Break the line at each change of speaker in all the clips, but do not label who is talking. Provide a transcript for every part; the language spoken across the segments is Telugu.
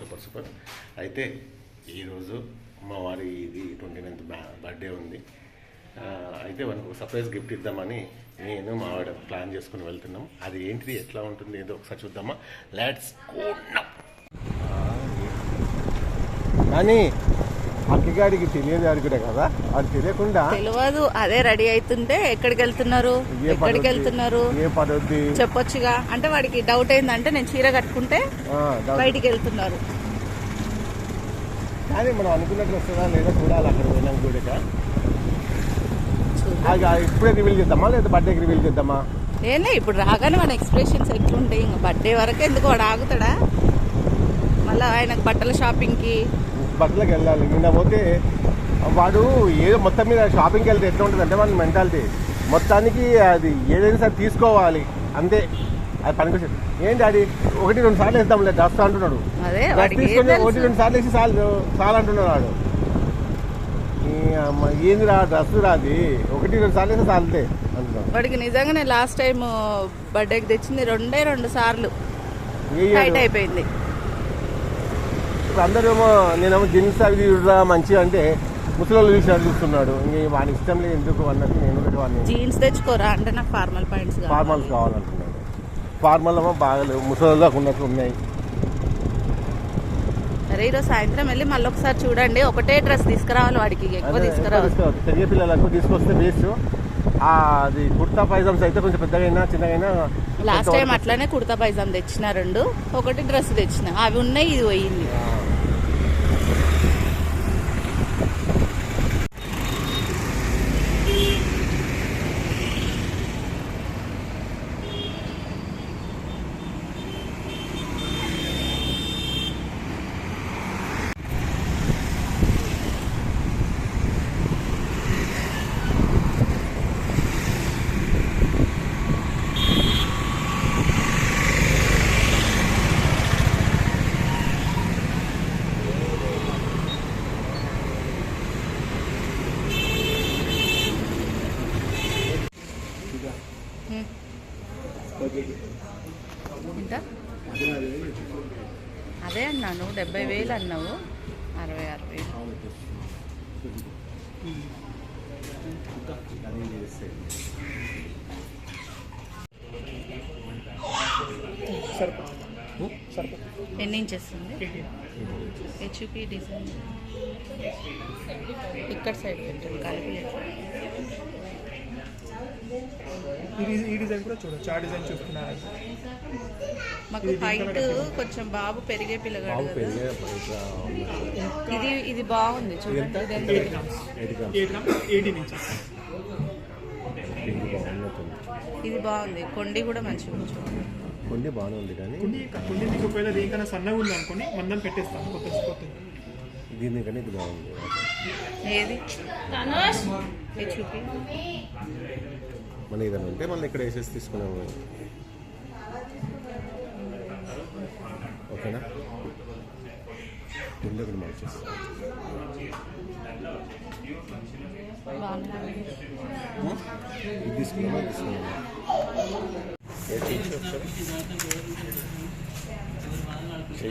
సూపర్ సూపర్ అయితే ఈరోజు మా వారి ఇది ట్వంటీ నైన్త్ బర్త్డే ఉంది. అయితే మనకు సర్ప్రైజ్ గిఫ్ట్ ఇద్దామని నేను మా ఆవిడ ప్లాన్ చేసుకుని వెళ్తున్నాం. అది ఏంటిది ఎట్లా ఉంటుంది ఏదో ఒకసారి చూద్దామా? లెట్స్ కానీ అక్కగాడికి తెలియదు అనుకునే కదా? అది తెలియకుండా
తెలియదు. అదే రెడీ అవుతుంటే ఎక్కడికి వెళ్తున్నారు?
ఏ
ఎక్కడికి? వెళ్తున్నారు?
ఏ పడొద్ది
చెప్పొచ్చుగా. అంటే వాడికి డౌట్ ఏంటంటే నేను చీర కట్టుకుంటే. బయటికి వెళ్తున్నారు.
కానీ మనం అనుకున్నట్టు వస్తుందా లేదా చూడాలి అక్కడ పోయినాం కూడా. ఇప్పుడే రివీల్ చేద్దామా లేదా బర్త్డేకి రివీల్ చేద్దామా?
ఏంలే ఇప్పుడు రాగానే మన ఎక్స్ప్రెషన్స్ ఎట్లుంటాయి ఇంకా బర్త్డే వరకు ఎందుకు వాడు ఆగుతాడా? మళ్ళీ ఆయనకు బట్టల షాపింగ్కి
బట్టలకు వెళ్ళాలి. నిన్న పోతే వాడు ఏదో మొత్తం మీద షాపింగ్కి వెళ్తే ఎట్లా ఉంటుంది అంటే మన మెంటాలిటీ మొత్తానికి అది ఏదైనా సరే తీసుకోవాలి. అంతే. అది పనికి ఏంటి అది ఒకటి రెండు సార్లు వేద్దాంలే డ్రస్ అంటున్నాడు. తీసుకొని ఒకటి? రెండు సార్లు వేసి చాలు చాలు అంటున్నాడు వాడు. ఏంది రా డ్రస్ రాది ఒకటి రెండు సార్లు వేస్తే చాలుతే అంటున్నాడు.
వాడికి నిజంగానే లాస్ట్ టైం బర్త్డేకి తెచ్చింది రెండే రెండు సార్లు. టైట్. అయిపోయింది.
ఇప్పుడు అందరేమో నేనేమో జీన్స్ అవి చూడరా మంచిగా అంటే ముసలి చూసినట్టు చూస్తున్నాడు. ఇంక వాని ఇష్టం లేదు ఎందుకు అన్నట్టు నేను వాడిని
జీన్స్ తెచ్చుకోరా అంటే నాకు ఫార్మల్ ప్యాంట్స్
ఫార్మల్స్ కావాలంటున్నాడు. ఫార్మల్ ఏమో బాగలేవు ముసలిదాకా ఉన్నట్టు ఉన్నాయి.
సరే ఈరోజు సాయంత్రం వెళ్ళి మళ్ళీ ఒకసారి చూడండి. ఒకటే డ్రెస్ తీసుకురావాలి వాడికి. ఎక్కువ తీసుకురావాలి.
పెరిగే పిల్లలకు తీసుకొస్తే వేస్ట్. అది కుర్తా పైజమ్స్ అయితే కొంచెం పెద్దగైనా చిన్నగైనా
లాస్ట్ టైం అట్లానే కుర్తా పైజామ్ తెచ్చిన రెండు. ఒకటి డ్రెస్ తెచ్చిన. అవి ఉన్నాయి ఇది పోయింది. అన్నావు డెబ్బై వేలు అన్నావు. అరవై ఆరు వేలు ఎన్ని ఇంచెస్ ఉంది? హెచ్పి డిజైన్ ఇక్కడ సైడ్ పెట్టండి కలిపి
ఈ ఈ డిజైన్ కూడా చూడొచ్చు. ఆ డిజైన్ చూస్తున్నారు
మాకు హైట్ కొంచెం బాబు పెరిగే పిల్లగాడు ఇది ఇది బాగుంది చూడండి.
Eighteen inches.
ఇది బాగుంది. కొండి కూడా మంచిగా
కొన్ని బాగానే ఉంది కానీ
కొన్ని కొన్ని మీకు ఒకవేళ దీనికన్నా సన్నగా ఉంది అనుకోండి మందం పెట్టేస్తాం. కొత్త కొత్త
దీనికన్నా ఇది బాగుంది.
ఏది? చూపి.
మన ఏదైనా ఉంటే మళ్ళీ ఇక్కడ వేసేసి తీసుకున్నాము ఓకేనా? కింద ఒకటి మార్చేసి ఇది తీసుకున్నామా? తీసుకున్నామా?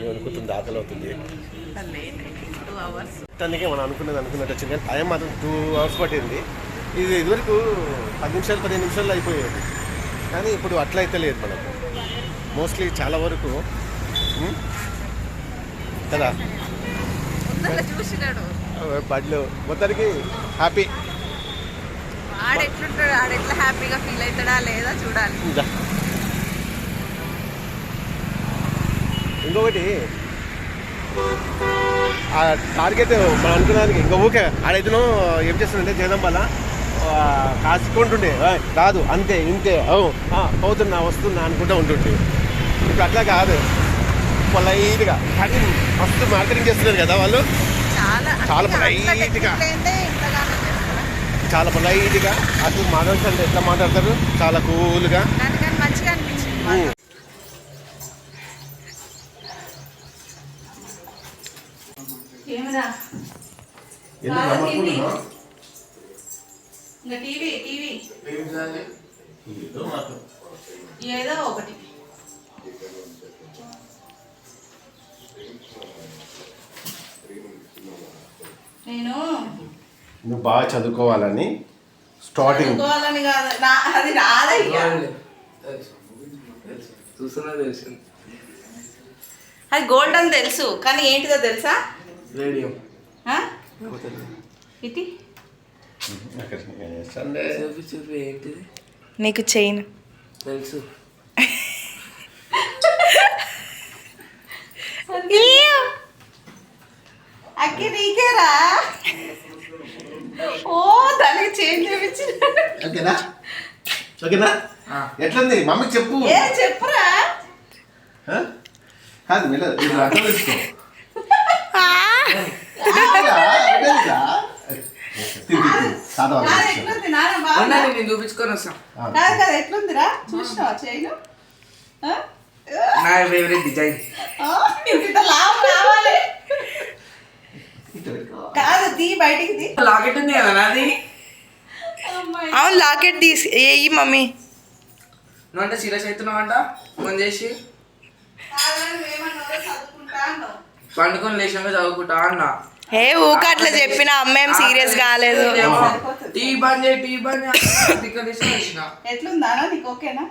వణుకుతుంది ఆకలి అవుతుంది మొత్తానికి మనం అనుకున్నది అనుకున్నట్టు వచ్చింది కానీ టైం మాత్రం టూ అవర్స్ పట్టింది. ఇది ఇదివరకు పది నిమిషాలు పదిహేను నిమిషాల్లో అయిపోయేది. కానీ ఇప్పుడు అట్లా అయితే లేదు మనకు. మోస్ట్లీ చాలా వరకు కదా? బడ్లు. మొత్తానికి హ్యాపీ
ఆడు ఎట్లుంటాడు ఆడు ఎట్లా హ్యాపీగా ఫీల్ అవుతాడా లేదా చూడాలి.
ఇంకొకటి ఆ టార్గెట్ మనం అనుకున్నానికి ఇంకా ఊకే ఆడైతేనో ఏం చేస్తుందంటే జగదం వల్ల కాసుకుంటుండే. "ఏయ్, రాదు అంతే ఇంతే. పోతున్నా వస్తున్నా అనుకుంటూ ఉంటుండే. ఇప్పుడు అట్లా కాదు. పొలైట్గా. కానీ మస్తు మార్కెటింగ్ చేస్తున్నారు కదా వాళ్ళు?
చాలా
చాలా
అంటే అంత
polite గా.
technical ఏందే ఇంతగానో చేస్తారా?
చాలా పొలైట్గా అసలు మాట్లాడుతూ అంటే ఎట్లా మాట్లాడతారు? చాలా కూల్గా
కానీ ఇంకా టీవీ టీవీ. ఏదో ఒకటి. నేను
నువ్వు బాగా చదువుకోవాలని స్టార్టింగ్.
చదువుకోవాలని కాదు. నా అది రాదయ్యా
చూస్తున్నా తెలిసింది
అది గోల్డ్ అని తెలుసు. కానీ ఏంటిదో తెలుసా?
రేడియో?
ఇది
చూపి చూపి ఏంటిది?
నీకు చైన్
తెలుసు.
అక్కి నీకేరా? ఓ దానికి చేంజ్ చేయించి
ఓకేనా? ఓకేనా?
ఆ.
ఎట్లుంది? మమ్మీకి చెప్పు.
ఏ చెప్పురా?
కాదు అర్థం చేసుకో.
నేను చూపించుకొని వస్తాం.
కాదు కాదు ఎట్లుందిరా? చూసినావా చైన్
నా ఫేవరెట్ డిజైన్
ఇంత లాభం కావాలి.
ఇటు పెట్టుకో.
కాదు తీ బయటికి తీ.
లాకెట్ ఉంది కదా నాది.
అవును లాకెట్ తీసి ఏయి మమ్మీ.
నువ్వు అంటే సీరియస్ ఫోన్ చేసి. పండుకొని లేచాక చదువుకుంటా అన్న.
ఏ ఊక అట్లా చెప్పిన అమ్మేం సీరియస్ కాలేదు.
టీ బంద్ చేయి బంద్
ఎట్లుందా నీకు? ఓకేనా.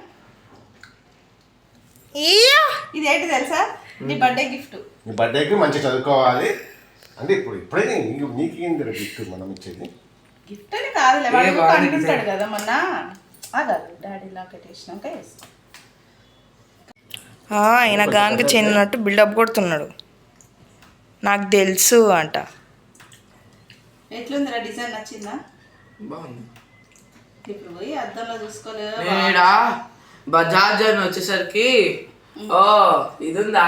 ఇది ఏంటి తెలుసా? నీ బర్త్డే గిఫ్ట్
నీ బర్త్డేకి మంచిగా చదువుకోవాలి. అంటే ఇప్పుడు ఇప్పుడే నీకు గిఫ్ట్ మనం ఇచ్చేది?
గిఫ్ట్ అని కాదులే వాడు అనుకుంటాడు. కదా మొన్న. అదాదు డాడీ లాకెట్ వేసినాక
ఆయన గానికి చెందినట్టు బిల్డప్ కొడుతున్నాడు. నాకు తెలుసు అంట.
ఎట్లుందిరా డిజైన్ నచ్చిందా?
బాగుంది.
ఇప్పుడు పోయి అద్దంలో చూసుకోలేదు
బజాజ్ అని వచ్చేసరికి ఓ ఇది ఉందా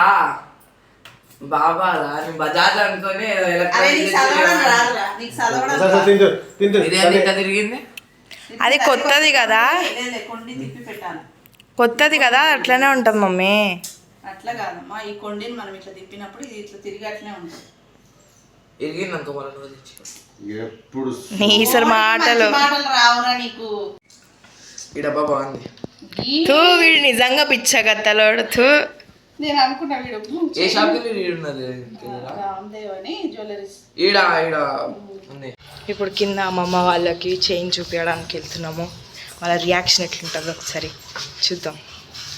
బాబా నేను బజాజ్ అనుకొని తిరిగింది?
అది కొత్తది కదా?
లేదు, కొండి తిప్పి పెట్టాను.
కొత్తది కదా అట్లనే ఉంటుంది మమ్మీ.
అట్లా కాదమ్మా. ఈ కొండిని మనం ఇట్లా తిప్పినప్పుడు ఇది ఇట్లా తిరిగి అట్లనే ఉంటుంది.
నువ్వు తెచ్చి.
ఎప్పుడు
నీసరి మాటలు.
మాటలు రావురా నీకు.
ఈ డబ్బా బాగుంది.
తూ వీడు నిజంగా పిచ్చగత్తలోడు తూ.
నేను అనుకున్నా వీడు
ఏ షాప్కి వెళ్ళి ఈడ ఉన్నది?
రామ్దేవ్ అని జ్యువెలరీస్.
ఈడ ఈడ. ఉంది.
ఇప్పుడు కింద అమ్మమ్మ వాళ్ళకి చైన్ చూపించడానికి వెళ్తున్నాము. వాళ్ళ రియాక్షన్ ఎట్లుంటుందో ఒకసారి చూద్దాం.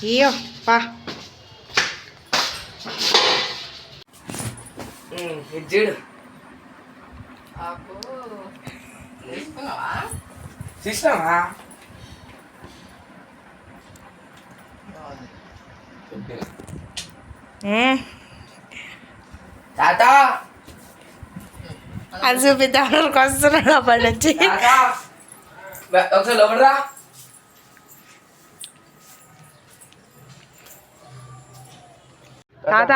అయ్యో పా.
ఇది చూడు.
ఉమ్,
తాతా.
అది చూపిద్దానికి వస్తున్నాడు అప్పటి నుంచి.
ఒకసారి లోపల రా.
తాత.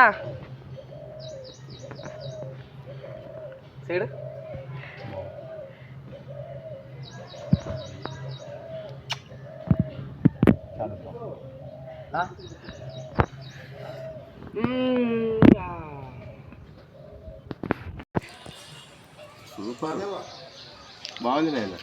మ్మ్.
సూపర్. బాగుంది నాయన.